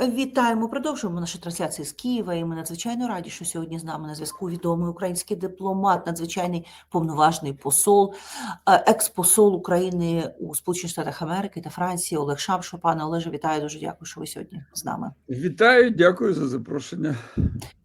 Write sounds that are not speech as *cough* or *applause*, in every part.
Вітаємо, продовжуємо наші трансляції з Києва. І ми надзвичайно раді, що сьогодні з нами на зв'язку відомий український дипломат, надзвичайний повноважний посол, е, експосол України у Сполучених Штатах Америки та Франції Олег Шапшо. Пане Олеже, вітаю дуже дякую, що ви сьогодні з нами. Вітаю, дякую за запрошення.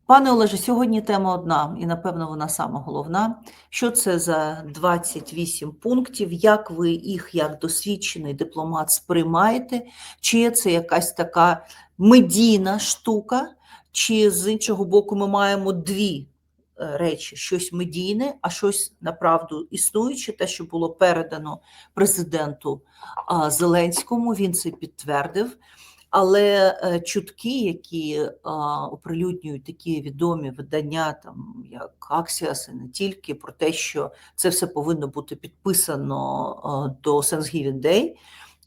Пане Олеже, сьогодні тема одна, і напевно вона сама головна. Що це за 28 пунктів? Як ви їх, як досвідчений дипломат, сприймаєте? Чи це якась така медійна штука, чи з іншого боку, ми маємо дві е, речі: щось медійне, а щось направду існуюче, те, що було передано президенту Зеленському, він це підтвердив. Але е, чутки, які оприлюднюють такі відомі видання, там як Аксіас, і не тільки про те, що це все повинно бути підписано до Thanksgiving Day,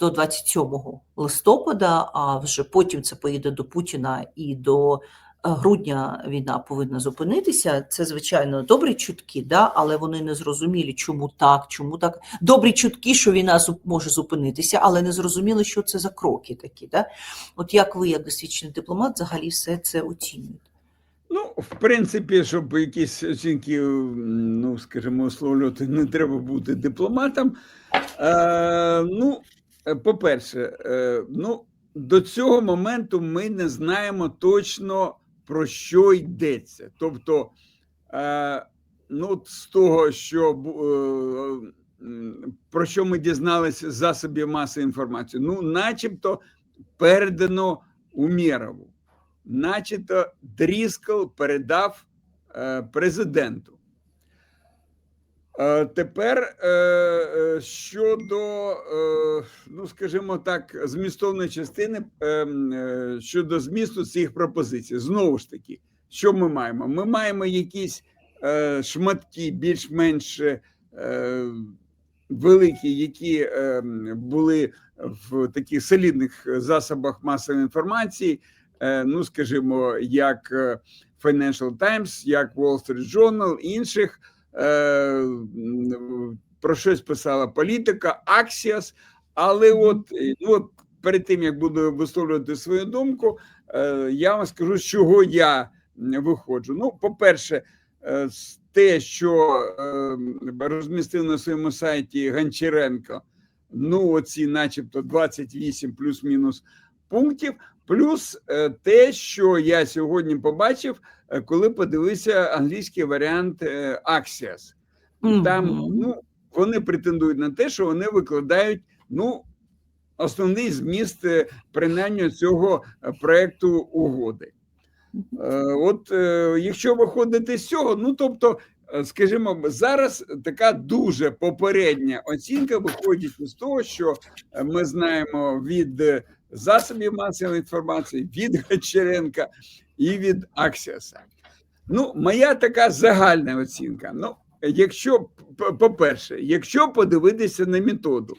до 27 листопада, а вже потім це поїде до Путіна і до грудня війна повинна зупинитися. Це звичайно добрі чутки, да, але вони не зрозумілі, чому так, чому так. Добрі чутки, що війна може зупинитися, але не зрозуміло, що це за кроки такі. Да? От як ви, як досвідчений дипломат, взагалі все це оцінюєте? Ну, в принципі, щоб якісь оцінки, ну, скажімо, висловлювати, не треба бути дипломатом. Е, ну, по-перше, е, ну, до цього моменту ми не знаємо точно про що йдеться. Тобто, е, ну, з того, що е, про що ми дізналися з засобів масової інформації, ну, начебто, передано Умєрову. начебто Дріскл передав е, президенту. Е, тепер е, е, щодо, ну скажімо так, змістовної частини щодо змісту цих пропозицій. Знову ж таки, що ми маємо? Ми маємо якісь шматки більш-менш великі, які були в таких солідних засобах масової інформації ну скажімо, як Financial Times, як Wall Street Journal, інших про щось писала політика, Axios, але от, е, ну, от перед тим як буду висловлювати свою думку, е, я вам скажу, з чого я виходжу. Ну, по-перше, е, те, що е, розмістив на своєму сайті Гончаренко, ну, оці, начебто, 28 плюс-мінус пунктів. Плюс е, те, що я сьогодні побачив, е, коли подивився англійський варіант е, Axios. Там ну, вони претендують на те, що вони викладають ну, основний зміст е, принаймні цього е, проекту угоди. Е, От е, якщо виходити з цього, ну тобто, е, скажімо, зараз така дуже попередня оцінка виходить з того, що е, ми знаємо від е, засобів масової інформації, від Гончаренка і від Аксіаса. Ну, моя така загальна оцінка. Ну, якщо, по-перше, якщо подивитися на методу,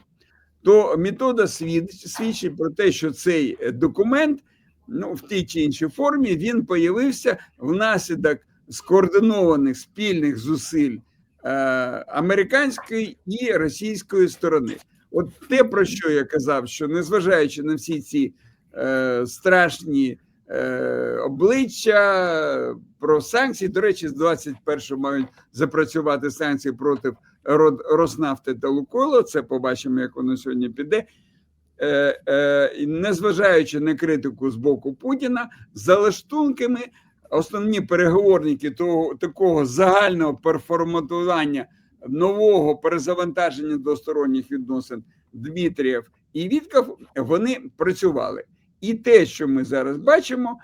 то метода свід- свідчить про те, що цей документ ну, в тій чи іншій формі він появився внаслідок скоординованих спільних зусиль е, американської і російської сторони. От те, про що я казав, що незважаючи на всі ці е, страшні е, обличчя про санкції, до речі, з 21-го мають запрацювати санкції проти Роснафти та Лукойло. Це побачимо, як воно сьогодні піде. Е, е, незважаючи на критику з боку Путіна, за лаштунками основні переговорники того такого загального перформатування нового перезавантаження двосторонніх відносин Дмитрієв і Вітков, вони працювали. І те, що ми зараз бачимо,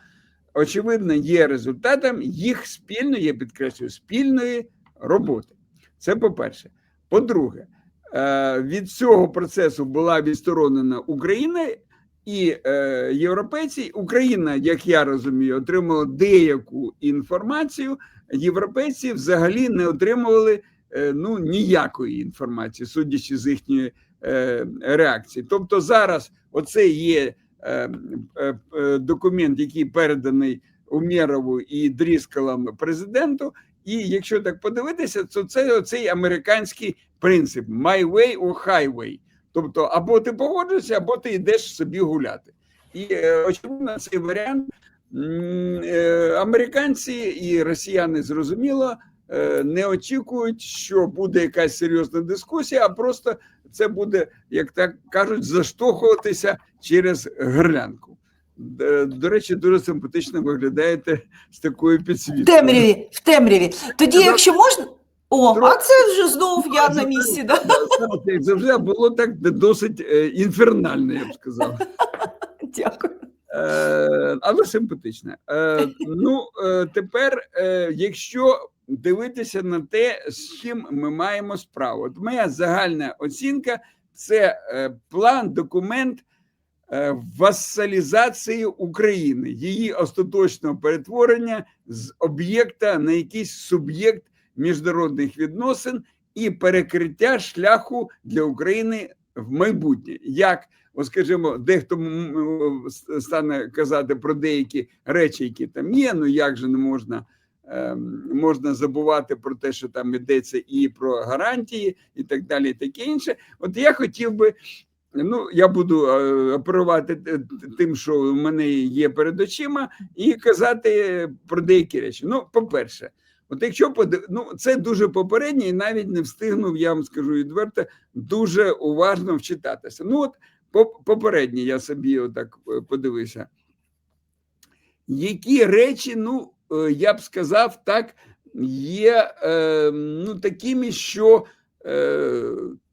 очевидно, є результатом їх спільної, я підкреслюю, спільної роботи. Це по-перше. По-друге, е, від цього процесу була відсторонена Україна і е, європейці. Україна, як я розумію, отримала деяку інформацію. Європейці взагалі не отримували ну, ніякої інформації, судячи з їхньої е, реакції. Тобто, зараз оце є е, е, е, документ, який переданий Умєрову і Дріскалам президенту. І якщо так подивитися, то це оцей американський принцип my way or highway. Тобто, або ти погоджуєшся, або ти йдеш собі гуляти. І е, очевидно, цей варіант е, американці і росіяни зрозуміло е, не очікують, що буде якась серйозна дискусія, а просто це буде, як так кажуть, заштовхуватися через гирлянку. Д- До речі, дуже симпатично виглядаєте з такою В темряві, в темряві. Тоді, якщо можна. О, а це вже знов я на місці. Да? Як завжди було так досить е, інфернально, я б сказав. *laughs* Дякую. Е, але симпатичне. Е, ну, е, тепер, е, якщо дивитися на те, з чим ми маємо справу, от моя загальна оцінка це е, план, документ е, вассалізації України, її остаточного перетворення з об'єкта на якийсь суб'єкт міжнародних відносин і перекриття шляху для України в майбутнє. Як От, скажімо, дехто стане казати про деякі речі, які там є. Ну як же не можна, можна забувати про те, що там йдеться і про гарантії, і так далі, і таке інше. От я хотів би. Ну, я буду е, оперувати тим, що в мене є перед очима, і казати про деякі речі. Ну, по-перше, от якщо ну, це дуже попереднє, і навіть не встигнув, я вам скажу відверто, дуже уважно вчитатися. Ну, от попереднє я собі отак е, подивився. Які речі, ну, я б сказав, так, є е, ну, такими, що е,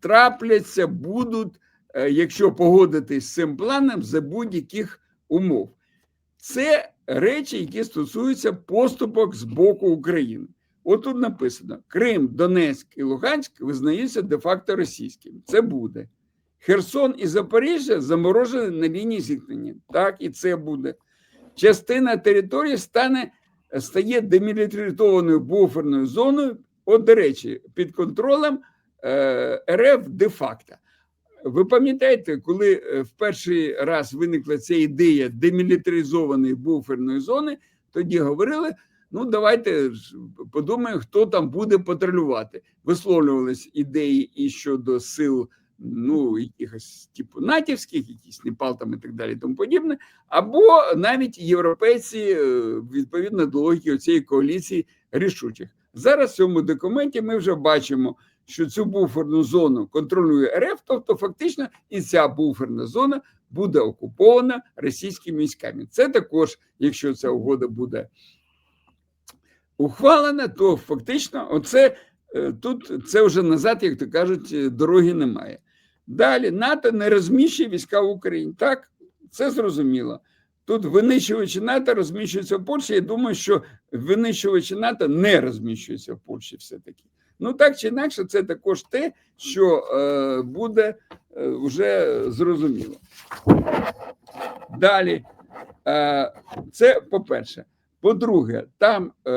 трапляться, будуть, е, якщо погодитись з цим планом, за будь-яких умов. Це речі, які стосуються поступок з боку України. От тут написано: Крим, Донецьк і Луганськ визнаються де-факто російським. Це буде. Херсон і Запоріжжя заморожені на лінії зіткнення. Так, і це буде. Частина території стане, стає демілітаризованою буферною зоною, от, до речі, під контролем е, РФ де-факто. Ви пам'ятаєте, коли е, в перший раз виникла ця ідея демілітаризованої буферної зони, тоді говорили: ну давайте подумаємо, хто там буде патрулювати. Висловлювались ідеї і щодо сил ну, якихось типу натівських, якісь Непал там і так далі, і тому подібне, або навіть європейці е, відповідно до логіки цієї коаліції рішучих. Зараз в цьому документі ми вже бачимо, що цю буферну зону контролює РФ, тобто фактично і ця буферна зона буде окупована російськими військами. Це також, якщо ця угода буде ухвалена, то фактично, оце е, тут це вже назад, як то кажуть, е, дороги немає. Далі НАТО не розміщує війська в Україні. Так, це зрозуміло. Тут винищувачі НАТО розміщуються в Польщі. Я думаю, що винищувачі НАТО не розміщуються в Польщі все-таки. Ну так чи інакше, це також те, що е, буде е, вже зрозуміло. Далі, е, це по-перше. По-друге, там, е,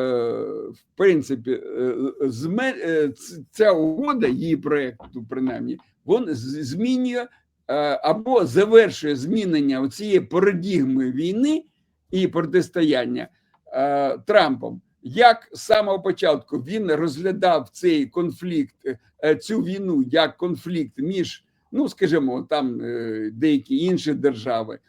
в принципі, е, зме, е, ця угода, її проєкту, принаймні, він змінює е, або завершує змінення цієї парадігми війни і протистояння е, Трампом. Як з самого початку він розглядав цей конфлікт, е, цю війну як конфлікт між, ну скажімо, там деякі інші держави,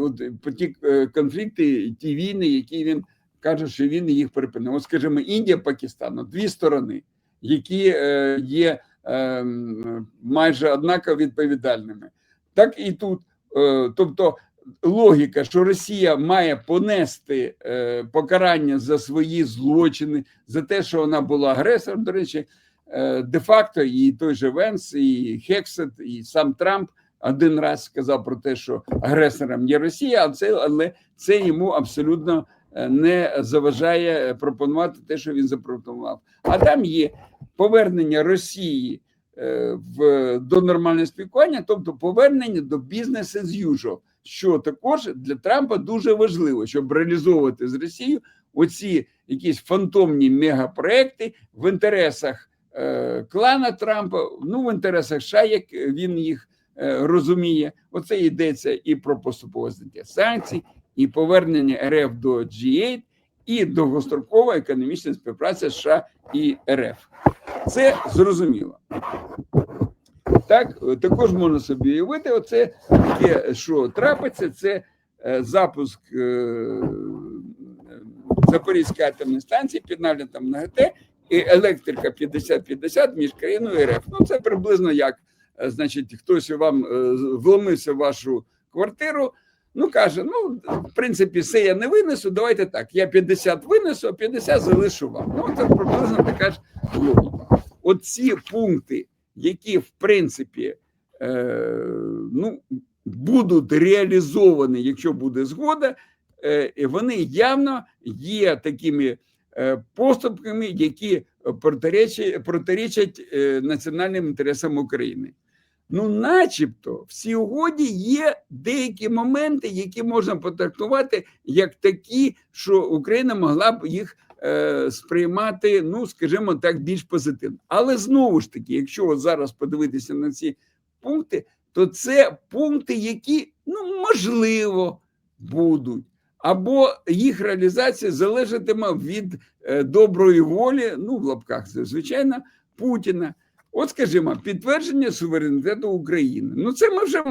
от, ті конфлікти, ті війни, які він каже, що він їх припинив. От, скажімо, Індія, Пакистан, дві сторони, які є майже однаково відповідальними. Так і тут, е, тобто, логіка, що Росія має понести е, покарання за свої злочини, за те, що вона була агресором. До речі, е, де-факто і той же Венс, і Хексет, і сам Трамп один раз сказав про те, що агресором є Росія, а це але це йому абсолютно не заважає пропонувати те, що він запропонував. А там є повернення Росії е, в до нормального спілкування, тобто повернення до бізнес as usual, що також для Трампа дуже важливо, щоб реалізовувати з Росією оці якісь фантомні мегапроекти в інтересах е, клана Трампа, ну в інтересах США, як він їх е, розуміє. Оце йдеться і про поступове зняття санкцій, і повернення РФ до G8, і довгострокова економічна співпраця США і РФ. Це зрозуміло. Так, також можна собі уявити, оце таке, що трапиться, це е, запуск е, е, Запорізької атомної станції під наглядом НАГТ і електрика 50-50 між країною і РФ. Ну, це приблизно як, значить, хтось вам вломився в вашу квартиру, ну каже: ну, в принципі, все я не винесу. Давайте так. Я 50 винесу, а 50 залишу вам. Ну, це приблизно така ж логіка. От ці пункти, які в принципі е, ну, будуть реалізовані, якщо буде згода, е, вони явно є такими е, поступками, які протирічать, протирічать е, національним інтересам України. Ну, начебто, в цій угоді є деякі моменти, які можна потрактувати як такі, що Україна могла б їх е, сприймати, ну, скажімо так, більш позитивно. Але знову ж таки, якщо от зараз подивитися на ці пункти, то це пункти, які ну, можливо будуть, або їх реалізація залежатиме від е, доброї волі, ну в лапках це звичайно, Путіна. От, скажімо, підтвердження суверенітету України. Ну, це ми вже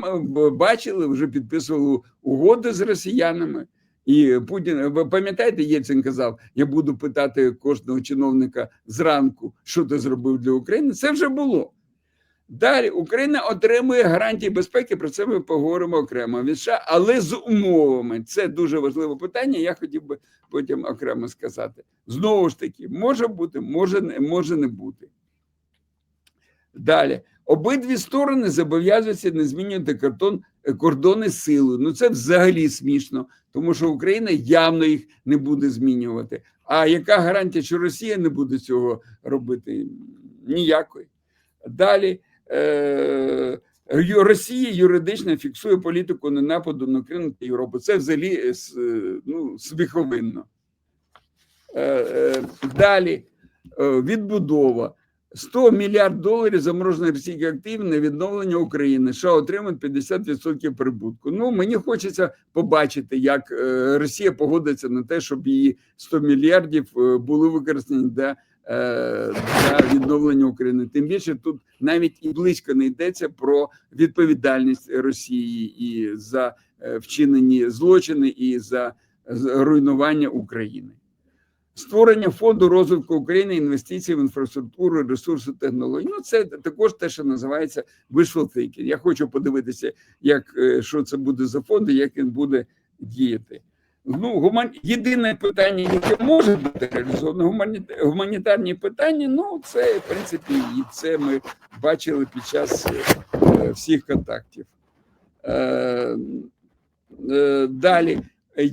бачили, вже підписували угоди з росіянами. І Путін, ви пам'ятаєте, Єльцин казав: я буду питати кожного чиновника зранку, що ти зробив для України. Це вже було. Далі Україна отримує гарантії безпеки. Про це ми поговоримо окремо від США, але з умовами. Це дуже важливе питання. Я хотів би потім окремо сказати. Знову ж таки, може бути, може, не- може не бути. Далі. Обидві сторони зобов'язуються не змінювати картон, е, кордони силою. Ну це взагалі смішно, тому що Україна явно їх не буде змінювати. А яка гарантія, що Росія не буде цього робити? Ніякої. Далі е, Росія юридично фіксує політику ненападу на Україну та Європу. Це взагалі е, е, ну, сміховинно. Далі відбудова. 100 мільярд доларів заморожені російські активи на відновлення України. США отримають 50% прибутку. Ну мені хочеться побачити, як е, Росія погодиться на те, щоб її 100 мільярдів е, були використані для, е, для відновлення України. Тим більше тут навіть і близько не йдеться про відповідальність Росії і за вчинені злочини, і за руйнування України. Створення фонду розвитку України, інвестицій в інфраструктуру, ресурси, технології. Ну, це також те, що називається wishful thinking. Я хочу подивитися, як е, що це буде за фонд і як він буде діяти. Ну, гуман... єдине питання, яке може бути реалізовано, гуманіт... гуманітарні питання. Ну, це в принципі, і це ми бачили під час е, всіх контактів. Е, е, далі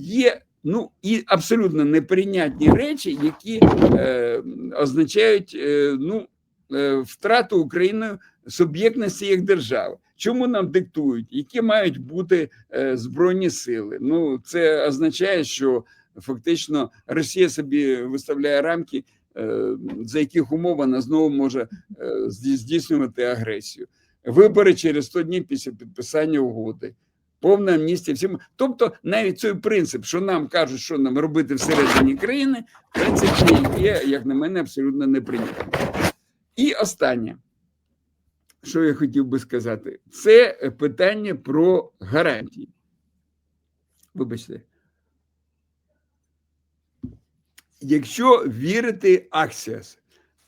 є ну і абсолютно неприйнятні речі, які е, означають е, ну, е, втрату Україною суб'єктності як держави. Чому нам диктують, які мають бути е, збройні сили? Ну це означає, що фактично Росія собі виставляє рамки, е, за яких умов вона знову може е, здійснювати агресію. Вибори через 100 днів після підписання угоди повна амністія всім. Тобто, навіть цей принцип, що нам кажуть, що нам робити всередині країни, в принципі, є, як на мене, абсолютно неприйнятним. І останнє, що я хотів би сказати, це питання про гарантії. Вибачте. Якщо вірити Аксіас,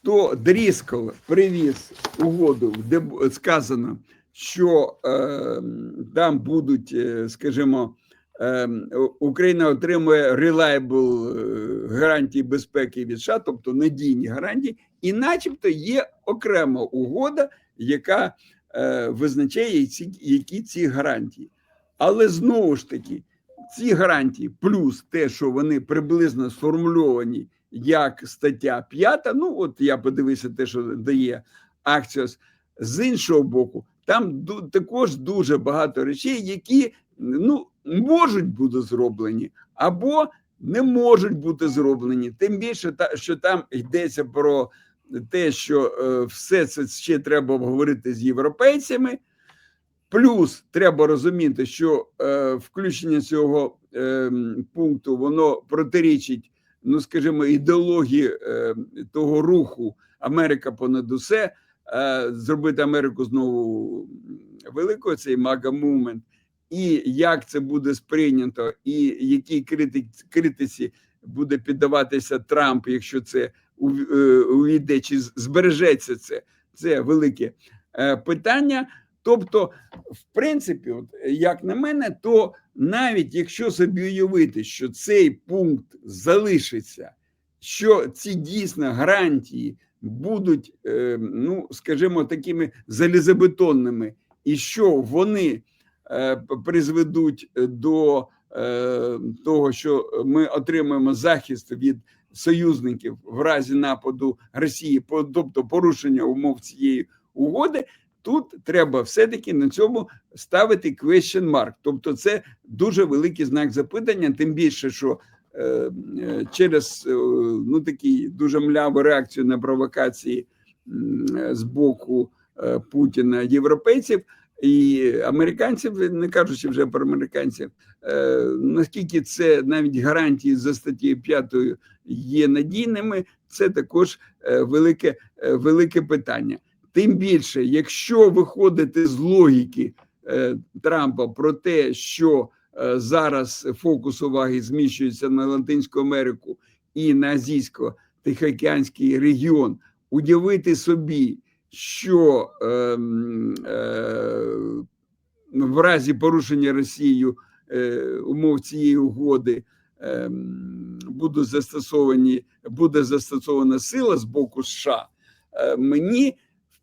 то Дріскол привіз угоду, де сказано, що е, там будуть, е, скажімо, е, Україна отримує reliable е, гарантії безпеки від США, тобто надійні гарантії, і, начебто, є окрема угода, яка е, визначає, які ці гарантії. Але знову ж таки, ці гарантії, плюс те, що вони приблизно сформульовані як стаття 5, ну от я подивився те, що дає Акціос, з іншого боку, там також дуже багато речей, які ну, можуть бути зроблені або не можуть бути зроблені. Тим більше, що там йдеться про те, що е, все це ще треба обговорити з європейцями. Плюс треба розуміти, що е, включення цього е, пункту воно протирічить, ну скажімо, ідеології е, того руху Америка понад усе. Е, зробити Америку знову великою, цей мага мувмент, і як це буде сприйнято, і якій критиці буде піддаватися Трамп, якщо це е, увійде, чи збережеться це, це велике е, питання. Тобто, в принципі, от, як на мене, то навіть якщо собі уявити, що цей пункт залишиться, що ці дійсно гарантії будуть, е, ну скажімо, такими залізобетонними, і що вони е, призведуть до е, того, що ми отримаємо захист від союзників в разі нападу Росії, тобто порушення умов цієї угоди. Тут треба все-таки на цьому ставити question mark. Тобто, це дуже великий знак запитання, тим більше, що через е, ну такі дуже мляву реакцію на провокації е, з боку е, Путіна європейців і американців, не кажучи вже про американців, е, наскільки це навіть гарантії за статтєю 5 є надійними, це також е, велике, е, велике питання. Тим більше, якщо виходити з логіки е, Трампа про те, що е, зараз фокус уваги зміщується на Латинську Америку і на азійсько-тихоокеанський регіон, уявити собі, що е, е, в разі порушення Росією е, умов цієї угоди е, будуть застосовані, буде застосована сила з боку США, е, мені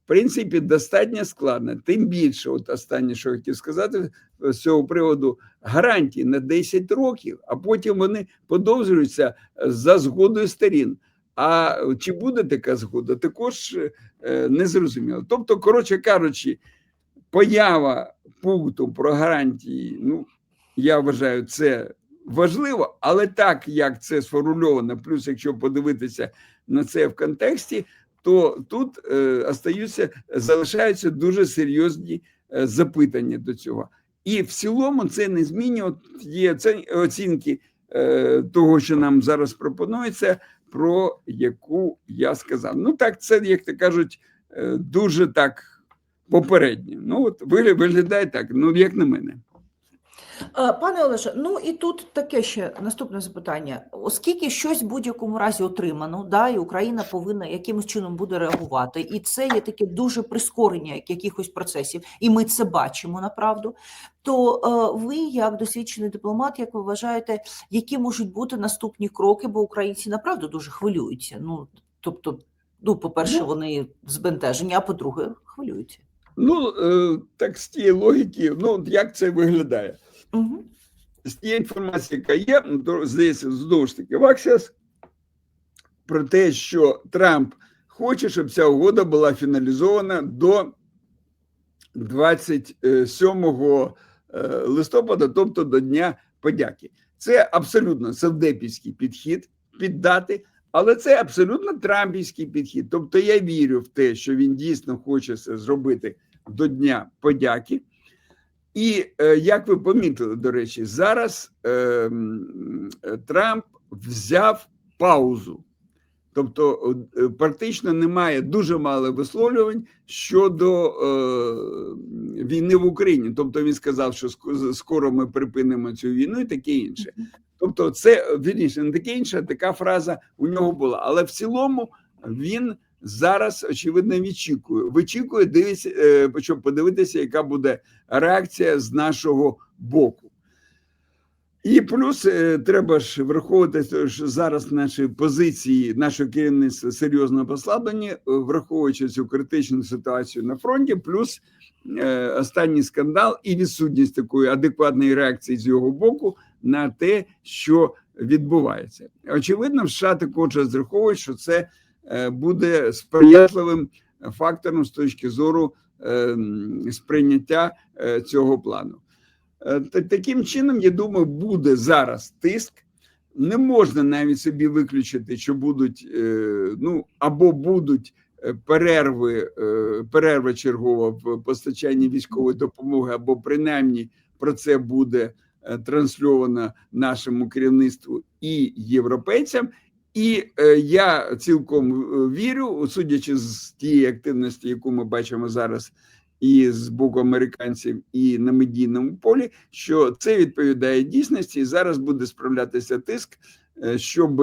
принципі достатньо складно. Тим більше, от останнє, що хотів сказати з цього приводу, гарантії на 10 років, а потім вони подовжуються за згодою сторін. А чи буде така згода, також е, не зрозуміло. Тобто, коротше кажучи, поява пункту про гарантії, ну я вважаю, це важливо, але так як це сформульовано, плюс якщо подивитися на це в контексті, то тут е, остаються, залишаються дуже серйозні е, запитання до цього. І в цілому це не змінює. Оцінки е, того, що нам зараз пропонується, про яку я сказав. Ну так, це як то кажуть, дуже так попередньо. Ну от вигля- виглядає так, ну як на мене. Е, Пане Олеже, ну і тут таке ще наступне запитання. Оскільки щось в будь-якому разі отримано, да, і Україна повинна якимось чином буде реагувати, і це є таке дуже прискорення як- якихось процесів, і ми це бачимо направду. То е, ви, як досвідчений дипломат, як ви вважаєте, які можуть бути наступні кроки? Бо українці направду дуже хвилюються. Ну тобто, ну, по-перше, Ну. вони збентежені, а по-друге, хвилюються. Ну е, так з тієї логіки, ну як це виглядає? З тієї інформації, яка є, ну, здається, знову ж таки, в Axios, про те, що Трамп хоче, щоб ця угода була фіналізована до 27 е, листопада, тобто до Дня подяки. Це абсолютно савдепівський підхід під дати, але це абсолютно трампівський підхід. Тобто я вірю в те, що він дійсно хоче це зробити до Дня подяки. І е, як ви помітили, до речі, зараз е, е, Трамп взяв паузу. Тобто, практично немає дуже мало висловлювань щодо е, війни в Україні. Тобто він сказав, що скоро ми припинимо цю війну і таке інше. Тобто, це вірніше, не таке інше, така фраза у нього була. Але в цілому він зараз очевидно відчікує. Вичікує, дивиться, е, щоб подивитися, яка буде реакція з нашого боку. І плюс е, треба ж враховувати, що зараз наші позиції, нашого керівництва серйозно послаблені, е, враховуючи цю критичну ситуацію на фронті, плюс е, останній скандал і відсутність такої адекватної реакції з його боку на те, що відбувається. Очевидно, в США також розраховують, що це е, буде сприятливим фактором з точки зору е, сприйняття е, цього плану. Е, Таким чином, я думаю, буде зараз тиск. Не можна навіть собі виключити, що будуть е, ну або будуть е, перерви, е, перерва чергова в постачанні військової допомоги, або принаймні про це буде е, трансльовано нашому керівництву і європейцям. І е, я цілком е, вірю, судячи з тієї активності, яку ми бачимо зараз, і з боку американців, і на медійному полі, що це відповідає дійсності, і зараз буде справлятися тиск, е, щоб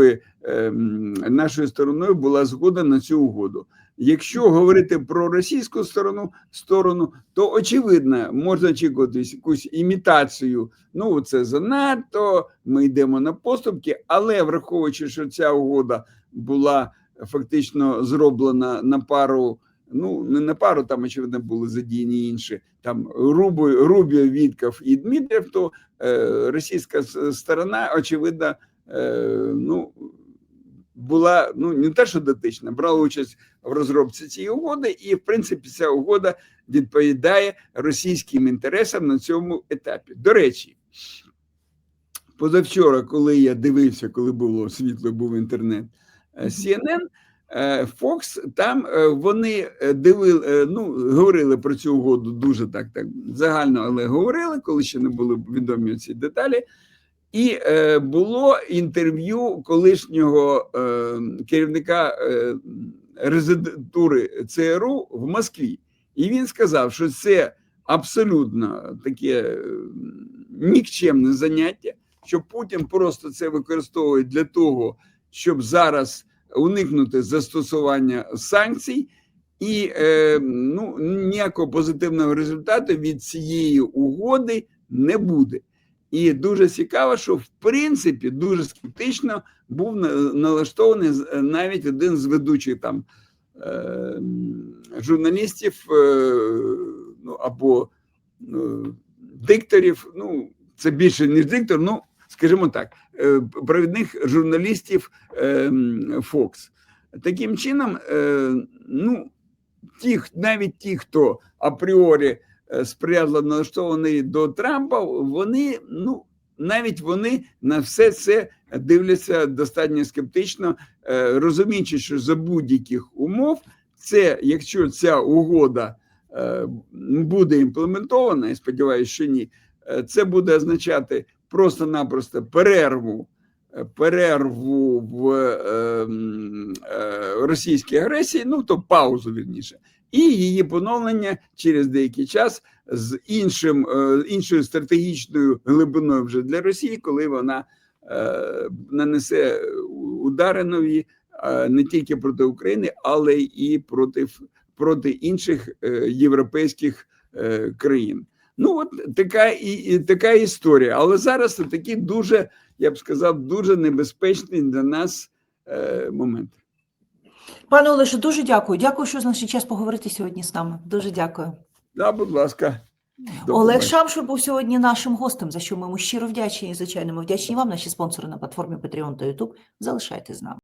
нашою стороною була згода на цю угоду. Якщо говорити про російську сторону сторону, то очевидно можна очікувати якусь імітацію. Ну це занадто. Ми йдемо на поступки, але враховуючи, що ця угода була фактично зроблена на пару. Ну не на пару, там очевидно були задіяні інші. Там Рубо, Рубіо, Вітков і Дмитрів, то е, російська сторона, очевидно, е, ну була ну не те, що дотична, брала участь в розробці цієї угоди, і в принципі ця угода відповідає російським інтересам на цьому етапі. До речі, позавчора, коли я дивився, коли було світло, був інтернет е, CNN, е, Fox, там е, вони е, дивили, е, ну говорили про цю угоду дуже так, так загально, але говорили, коли ще не були відомі ці деталі. І е, було інтерв'ю колишнього е, керівника е, резидентури ЦРУ в Москві, і він сказав, що це абсолютно таке е, нікчемне заняття, що Путін просто це використовує для того, щоб зараз уникнути застосування санкцій, і е, ну, ніякого позитивного результату від цієї угоди не буде. І дуже цікаво, що в принципі дуже скептично був налаштований навіть один з ведучих там е, журналістів е, ну, або е, дикторів. Ну, це більше ніж диктор, ну скажімо так, е, провідних журналістів е, м, Fox. Таким чином, ну, ті, навіть ті, хто апріорі сприятливо налаштований до Трампа, вони ну навіть вони на все це дивляться достатньо скептично, е, розуміючи, що за будь-яких умов, це якщо ця угода е, буде імплементована, і сподіваюся, що ні, е, це буде означати просто-напросто перерву. е, Перерву в е, е, російській агресії, ну то паузу вірніше, і її поновлення через деякий час з іншим, е, іншою стратегічною глибиною вже для Росії, коли вона е, нанесе удари нові е, не тільки проти України, але і проти, проти інших європейських країн. Ну, от така і, і така історія. Але зараз це такий дуже, я б сказав, дуже небезпечний для нас е, момент. Пане Олеже, дуже дякую. Дякую, що знайшли час поговорити сьогодні з нами. Дуже дякую. Да, будь ласка. До Олег. Шамшур був сьогодні нашим гостем, за що ми йому щиро вдячні. І, звичайно, ми вдячні вам, наші спонсори на платформі Patreon та YouTube. Залишайтесь з нами.